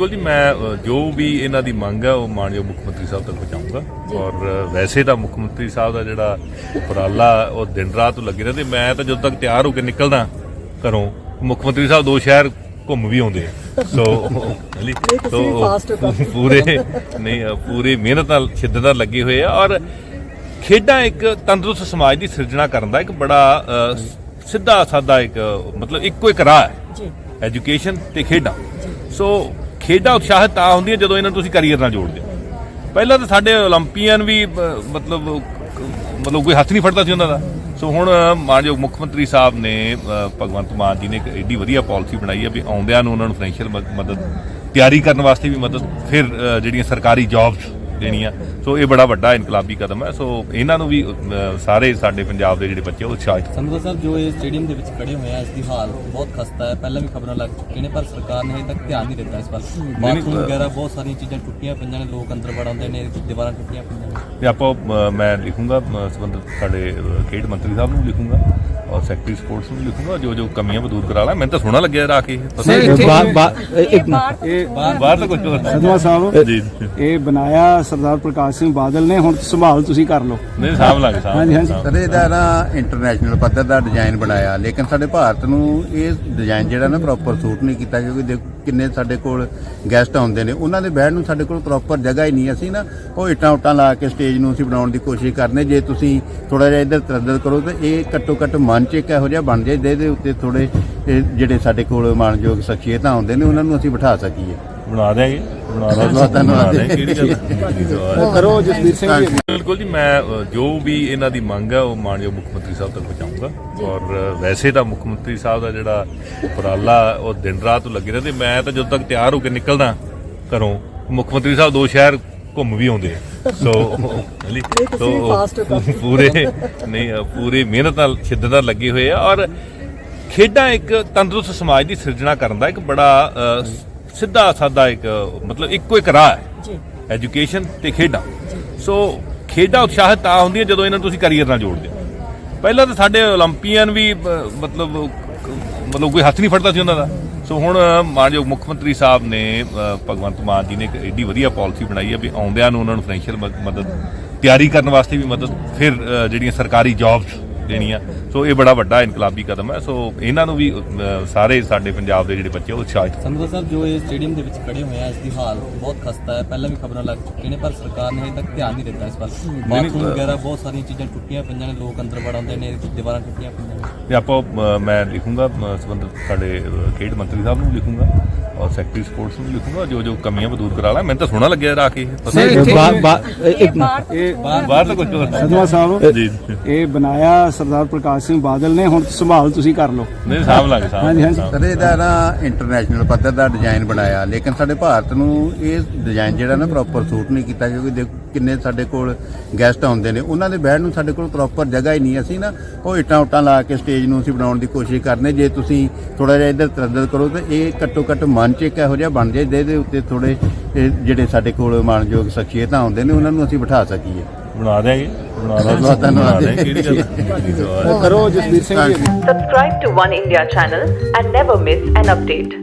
ਬਿਲਕੁਲ ਜੀ ਮੈਂ ਜੋ ਵੀ ਇਹਨਾਂ ਦੀ ਮੰਗ ਹੈ ਉਹ ਮਾਨਯੋਗ ਮੁੱਖ ਮੰਤਰੀ ਸਾਹਿਬ ਤੱਕ ਪਹੁੰਚਾਊਂਗਾ ਔਰ ਵੈਸੇ ਤਾਂ ਮੁੱਖ ਮੰਤਰੀ ਸਾਹਿਬ ਦਾ ਜਿਹੜਾ ਉਪਰਾਲਾ ਉਹ ਦਿਨ ਰਾਤ ਨੂੰ ਲੱਗੇ ਰਹਿੰਦੇ। ਮੈਂ ਤਾਂ ਜਦੋਂ ਤੱਕ ਤਿਆਰ ਹੋ ਕੇ ਨਿਕਲਦਾ ਘਰੋਂ ਮੁੱਖ ਮੰਤਰੀ ਸਾਹਿਬ ਦੋ ਸ਼ਹਿਰ ਘੁੰਮ ਵੀ ਆਉਂਦੇ ਆ। ਸੋ ਹਾਂਜੀ, ਤੁਸੀਂ ਵੀ fast ਹੋ ਕਾਫੀ। ਪੂਰੇ ਨਹੀਂ ਪੂਰੀ ਮਿਹਨਤ ਨਾਲ ਸ਼ਿੱਦਤ ਨਾਲ ਲੱਗੇ ਹੋਏ ਆ। ਔਰ ਖੇਡਾਂ ਇੱਕ ਤੰਦਰੁਸਤ ਸਮਾਜ ਦੀ ਸਿਰਜਣਾ ਕਰਨ ਦਾ ਇੱਕ ਬੜਾ ਸਿੱਧਾ ਸਾਦਾ ਇੱਕ ਮਤਲਬ ਇੱਕੋ ਇੱਕ ਰਾਹ ਹੈ। ਜੀ। ਐਜੂਕੇਸ਼ਨ ਤੇ ਖੇਡਾਂ। ਸੋ ਖੇਡਾਂ ਉਤਸ਼ਾਹਿਤ ਤਾਂ ਹੁੰਦੀਆਂ ਜਦੋਂ ਇਹਨਾਂ ਨੂੰ ਤੁਸੀਂ ਕੈਰੀਅਰ ਨਾਲ ਜੋੜਦੇ ਹੋ। ਪਹਿਲਾਂ ਤਾਂ ਸਾਡੇ 올림픽ੀਅਨ ਵੀ ਮਤਲਬ ਮਤਲਬ ਕੋਈ ਹੱਥ ਨਹੀਂ ਫੜਦਾ ਸੀ ਉਹਨਾਂ ਦਾ। ਸੋ ਹੁਣ ਮਾਨਯੋਗ ਮੁੱਖ ਮੰਤਰੀ ਸਾਹਿਬ ਨੇ ਭਗਵੰਤ ਮਾਨ ਜੀ ਨੇ ਇੱਕ ਏਡੀ ਵਧੀਆ ਪਾਲਿਸੀ ਬਣਾਈ ਹੈ ਵੀ ਆਉਂਦਿਆਂ ਨੂੰ ਉਹਨਾਂ ਨੂੰ ਫਾਈਨੈਂਸ਼ੀਅਲ ਮਦਦ, ਤਿਆਰੀ ਕਰਨ ਵਾਸਤੇ ਵੀ ਮਦਦ, ਫਿਰ ਜਿਹੜੀਆਂ ਸਰਕਾਰੀ ਜੌਬਸ ਦੇਣੀਆਂ ਸੋ ਇਹ ਬੜਾ ਵੱਡਾ ਇਨਕਲਾਬੀ ਕਦਮ ਹੈ। ਸੋ ਇਹਨਾਂ ਨੂੰ ਵੀ ਸਾਰੇ ਸਾਡੇ ਪੰਜਾਬ ਦੇ ਜਿਹੜੇ ਬੱਚੇ ਉਹ ਉਤਸ਼ਾਹਿਤ ਸੰਧੂ ਸਾਹਿਬ ਜੋ ਇਹ ਸਟੇਡੀਅਮ ਦੇ ਵਿੱਚ ਖੜੇ ਹੋਏ ਆ ਇਸ ਦੀ ਹਾਲ ਬਹੁਤ ਖਸਤਾ ਹੈ। ਪਹਿਲਾਂ ਵੀ ਖਬਰਾਂ ਲੱਗ ਚੁੱਕੀਆਂ ਨੇ ਪਰ ਸਰਕਾਰ ਨੇ ਹਜੇ ਤੱਕ ਧਿਆਨ ਨਹੀਂ ਦਿੱਤਾ ਇਸ ਵੱਲ। ਬਾਥਰੂਮ ਵਗੈਰਾ ਬਹੁਤ ਸਾਰੀਆਂ ਚੀਜ਼ਾਂ ਟੁੱਟੀਆਂ ਪਈਆਂ ਨੇ ਲੋਕ ਅੰਦਰ ਵੜ ਆਉਂਦੇ ਨੇ ਦੀਵਾਰਾਂ ਟੁੱਟੀਆਂ ਪਈਆਂ ਨੇ। ਤੇ ਆਪਾਂ ਮੈਂ ਲਿਖੂੰਗਾ ਸੰਬੰਧਿਤ ਸਾਡੇ ਖੇਡ ਮੰਤਰੀ ਸਾਹਿਬ ਨੂੰ ਲਿਖੂੰਗਾ। ਔਰ ਸੈਕਟਰੀ ਸਪੋਰਟਸ ਨੂੰ ਵੀ ਲਿਖੂੰਗਾ ਜੋ ਜੋ ਕਮੀਆਂ ਦੂਰ ਕਰਾ ਲਾ। ਮੈਨੂੰ ਤਾਂ ਸੋਹਣਾ ਲੱਗਿਆ ਰਾ ਕੇ। ਪਤਾ ਨਹੀਂ ਇੱਕ ਮਿੰਟ। ਇਹ ਬਾਹਰ ਤਾਂ ਕੁਝ ਹੋਰ ਸਦਵਾ ਸਾਹਿਬ ਜੀ। ਇਹ ਬਣਾਇਆ ਸਰਦਾਰ ਪ੍ਰਕਾਸ਼ ਸਿੰਘ ਬਾਦਲ ਨੇ ਹੁਣ ਸੰਭਾਲ ਤੁਸੀਂ ਕਰ ਲਓ। ਨਹੀਂ ਸਾਹਬ ਲੱਗ ਸਾਹਬ ਹਾਂਜੀ, ਹਾਂਜੀ। ਸਰ ਇਹਦਾ ਨਾ ਇੰਟਰਨੈਸ਼ਨਲ ਪੱਧਰ ਦਾ ਡਿਜ਼ਾਈਨ ਬਣਾਇਆ ਲੇਕਿਨ ਸਾਡੇ ਭਾਰਤ ਨੂੰ ਇਹ ਡਿਜ਼ਾਈਨ ਜਿਹੜਾ ਨਾ ਪ੍ਰੋਪਰ ਸੂਟ ਨਹੀਂ ਕੀਤਾ ਕਿਉਂਕਿ ਦੇਖੋ ਕਿੰਨੇ ਸਾਡੇ ਕੋਲ ਗੈਸਟ ਆਉਂਦੇ ਨੇ, ਉਹਨਾਂ ਦੇ ਬਹਿਣ ਨੂੰ ਸਾਡੇ ਕੋਲ ਪ੍ਰੋਪਰ ਜਗ੍ਹਾ ਹੀ ਨਹੀਂ ਅਸੀਂ ਨਾ ਉਹ ਇੱਟਾਂ ਉੱਟਾਂ ਲਾ ਕੇ ਸਟੇਜ ਨੂੰ ਅਸੀਂ ਬਣਾਉਣ ਦੀ ਕੋਸ਼ਿਸ਼ ਕਰਨੇ, ਜੇ ਤੁਸੀਂ ਥੋੜਾ ਜਿਹਾ ਇੱਧਰ ਤਰਦਰ ਕਰੋ ਤਾਂ ਇਹ ਘੱਟੋ ਘੱਟ ਮਨ ਚ ਇੱਕ ਇਹੋ ਜਿਹਾ ਬਣ ਜਾਏ, ਜਿਹਦੇ ਉੱਤੇ ਥੋੜੇ ਜਿਹੜੇ ਸਾਡੇ ਕੋਲ ਮਾਨਯੋਗ ਸ਼ਖਸੀਅਤਾਂ ਆਉਂਦੇ ਨੇ, ਉਹਨਾਂ ਨੂੰ ਅਸੀਂ ਬਿਠਾ ਸਕੀਏ। ਬਣਾ ਦਿਆਂਗੇ। ਬਣਾ ਧੰਨਵਾਦ, ਧੰਨਵਾਦ। ਕਿਹੜੀ ਗੱਲ? ਉਹ ਕਰੋ ਜਸਵੀਰ ਸਿੰਘ ਜੀ। ਬਿਲਕੁਲ ਜੀ ਮੈਂ ਅ, ਜੋ ਵੀ ਇਹਨਾਂ ਦੀ ਮੰਗ ਹੈ ਉਹ ਮਾਨਯੋਗ ਮੁੱਖ ਮੰਤਰੀ ਸਾਹਿਬ ਤੱਕ ਪਹੁੰਚਾਊਂਗਾ। ਔਰ ਅ, ਵੈਸੇ ਤਾਂ ਮੁੱਖ ਮੰਤਰੀ ਸਾਹਿਬ ਦਾ ਜਿਹੜਾ ਉਪਰਾਲਾ ਉਹ ਦਿਨ ਰਾਤ ਲੱਗੇ ਰਹਿੰਦੇ। ਮੈਂ ਤਾਂ ਜਦੋਂ ਤੱਕ ਤਿਆਰ ਹੋ ਕੇ ਨਿਕਲਦਾ ਘਰੋਂ ਮੁੱਖ ਮੰਤਰੀ ਸਾਹਿਬ ਦੋ ਸ਼ਹਿਰ ਘੁੰਮ ਵੀ ਆਉਂਦੇ ਆ। ਸੋ ਹਾਂਜੀ, ਤੁਸੀਂ ਵੀ fast ਹੋ ਕਾਫੀ। ਪੂਰੇ ਨਹੀਂ ਅ, ਪੂਰੀ ਮਿਹਨਤ ਨਾਲ ਸ਼ਿੱਦਤ ਨਾਲ ਲੱਗੇ ਹੋਏ ਆ। ਔਰ ਖੇਡਾਂ ਇੱਕ ਤੰਦਰੁਸਤ ਸਮਾਜ ਦੀ ਸਿਰਜਣਾ ਕਰਨ ਦਾ ਇੱਕ ਬੜਾ ਅ, ਸਿੱਧਾ ਸਾਦਾ ਇੱਕ ਮਤਲਬ ਇੱਕੋ ਇੱਕ ਰਾਹ ਹੈ। ਜੀ। ਐਜੂਕੇਸ਼ਨ ਤੇ ਖੇਡਾਂ। ਸੋ ਖੇਡਾਂ ਉਤਸ਼ਾਹਿਤ ਤਾਂ ਹੁੰਦੀਆਂ ਜਦੋਂ ਇਹਨਾਂ ਨੂੰ ਤੁਸੀਂ ਕਰੀਅਰ ਨਾਲ ਜੋੜਦੇ ਹੋ। ਪਹਿਲਾਂ ਤਾਂ ਸਾਡੇ 올림픽ੀਅਨ ਵੀ ਮਤਲਬ ਮਤਲਬ ਕੋਈ ਹੱਥ ਨਹੀਂ ਫੜਦਾ ਸੀ ਉਹਨਾਂ ਦਾ। ਸੋ ਹੁਣ ਮਾਨਯੋਗ ਮੁੱਖ ਮੰਤਰੀ ਸਾਹਿਬ ਨੇ ਭਗਵੰਤ ਮਾਨ ਜੀ ਨੇ ਇੱਕ ਏਡੀ ਵਧੀਆ ਪਾਲਿਸੀ ਬਣਾਈ ਹੈ ਵੀ ਆਉਂਦਿਆਂ ਨੂੰ ਉਹਨਾਂ ਨੂੰ ਫਾਈਨੈਂਸ਼ੀਅਲ ਮਦਦ ਤਿਆਰੀ ਕਰਨ ਵਾਸਤੇ ਵੀ ਮਦਦ ਫਿਰ ਜਿਹੜੀਆਂ ਸਰਕਾਰੀ ਜੌਬਸ ਦੇਣੀਆਂ ਸੋ ਇਹ ਬੜਾ ਵੱਡਾ ਇਨਕਲਾਬੀ ਕਦਮ ਹੈ। ਸੋ ਇਹਨਾਂ ਨੂੰ ਵੀ ਸਾਰੇ ਸਾਡੇ ਪੰਜਾਬ ਦੇ ਜਿਹੜੇ ਬੱਚੇ ਉਹ ਉਤਸ਼ਾਹਿਤ ਸੰਧੂ ਸਾਹਿਬ ਜੋ ਇਹ ਸਟੇਡੀਅਮ ਦੇ ਵਿੱਚ ਖੜੇ ਹੋਏ ਆ ਇਸ ਦੀ ਹਾਲ ਬਹੁਤ ਖਸਤਾ ਹੈ। ਪਹਿਲਾਂ ਵੀ ਖਬਰਾਂ ਲੱਗ ਚੁੱਕੀਆਂ ਨੇ ਪਰ ਸਰਕਾਰ ਨੇ ਹਜੇ ਤੱਕ ਧਿਆਨ ਨਹੀਂ ਦਿੱਤਾ ਇਸ ਵੱਲ। ਬਾਥਰੂਮ ਵਗੈਰਾ ਬਹੁਤ ਸਾਰੀਆਂ ਚੀਜ਼ਾਂ ਟੁੱਟੀਆਂ ਪਈਆਂ ਨੇ ਲੋਕ ਅੰਦਰ ਵੜ ਆਉਂਦੇ ਨੇ ਦੀਵਾਰਾਂ ਟੁੱਟੀਆਂ ਪਈਆਂ ਨੇ। ਤੇ ਆਪਾਂ ਮੈਂ ਲਿਖੂੰਗਾ ਸੰਬੰਧਿਤ ਸਾਡੇ ਖੇਡ ਮੰਤਰੀ ਸਾਹਿਬ ਨੂੰ ਲਿਖੂੰਗਾ ਔਰ ਸੈਕਟਰੀ ਸਪੋਰਟਸ ਨੂੰ ਲਿਖੂੰਗਾ। ਜੋ ਜੋ ਕਮੀਆਂ ਉਹ ਦੂਰ ਕਰਾ ਲਾ। ਮੈਨੂੰ ਤਾਂ ਸੋਹਣਾ ਲੱਗਿਆ ਰਾ ਕੇ। ਪਤਾ ਇਹ ਬਾਹਰ ਤਾਂ ਕੁਝ ਹੋਰ ਸਦਵਾ ਸਾਹਿਬ ਜੀ। ਇਹ ਬਣਾਇਆ ਸਰਦਾਰ ਪ੍ਰਕਾਸ਼ ਸਿੰਘ ਬਾਦਲ ਨੇ ਹੁਣ ਸੰਭਾਲ ਤੁਸੀਂ ਕਰ ਲਓ ਨਹੀਂ ਸਾਹਬ ਲੱਗ ਸਾਹਬ ਹਾਂਜੀ, ਹਾਂਜੀ। ਸਾਹਬ। ਸਰ ਇਹਦਾ ਨਾ ਇੰਟਰਨੈਸ਼ਨਲ ਪੱਧਰ ਦਾ ਡਿਜ਼ਾਈਨ ਬਣਾਇਆ ਲੇਕਿਨ ਸਾਡੇ ਭਾਰਤ ਨੂੰ ਇਹ ਡਿਜ਼ਾਈਨ ਜਿਹੜਾ ਨਾ ਪ੍ਰੋਪਰ ਸੂਟ ਨਹੀਂ ਕੀਤਾ ਕਿਉਂਕਿ ਦੇਖੋ ਕਿੰਨੇ ਸਾਡੇ ਕੋਲ ਗੈਸਟ ਆਉਂਦੇ ਨੇ ਉਹਨਾਂ ਦੇ ਬਹਿਣ ਨੂੰ ਸਾਡੇ ਕੋਲ ਪ੍ਰੋਪਰ ਜਗ੍ਹਾ ਹੀ ਨਹੀਂ ਅਸੀਂ ਨਾ ਉਹ ਇੱਟਾਂ ਉੱਟਾਂ ਲਾ ਕੇ ਸਟੇਜ ਨੂੰ ਅਸੀਂ ਬਣਾਉਣ ਦੀ ਕੋਸ਼ਿਸ਼ ਕਰਨੇ ਜੇ ਤੁਸੀਂ ਥੋੜਾ ਜਿਹਾ ਇੱਧਰ ਤਰੱਦਦ ਕਰੋ ਤਾਂ ਇਹ ਘੱਟੋ ਘੱਟ ਮਨ ਚ ਇੱਕ ਇਹੋ ਜਿਹਾ ਬਣ ਜਾਏ ਜਿਹਦੇ ਉੱਤੇ ਥੋੜੇ ਜਿਹੜੇ ਸਾਡੇ ਕੋਲ ਮਾਨਯੋਗ ਸ਼ਖਸੀਅਤਾਂ ਆਉਂਦੇ ਨੇ ਉਹਨਾਂ ਨੂੰ ਅਸੀਂ ਬਿਠਾ ਸਕੀਏ ਬਣਾ ਦਿਆਂਗੇ ਬਣਾ ਧੰਨਵਾਦ, ਧੰਨਵਾਦ। ਦਿਆਂਗੇ ਕਿਹੜੀ ਗੱਲ ਉਹ ਕਰੋ Jasvir Singh ji Subscribe to One India channel and never miss an update.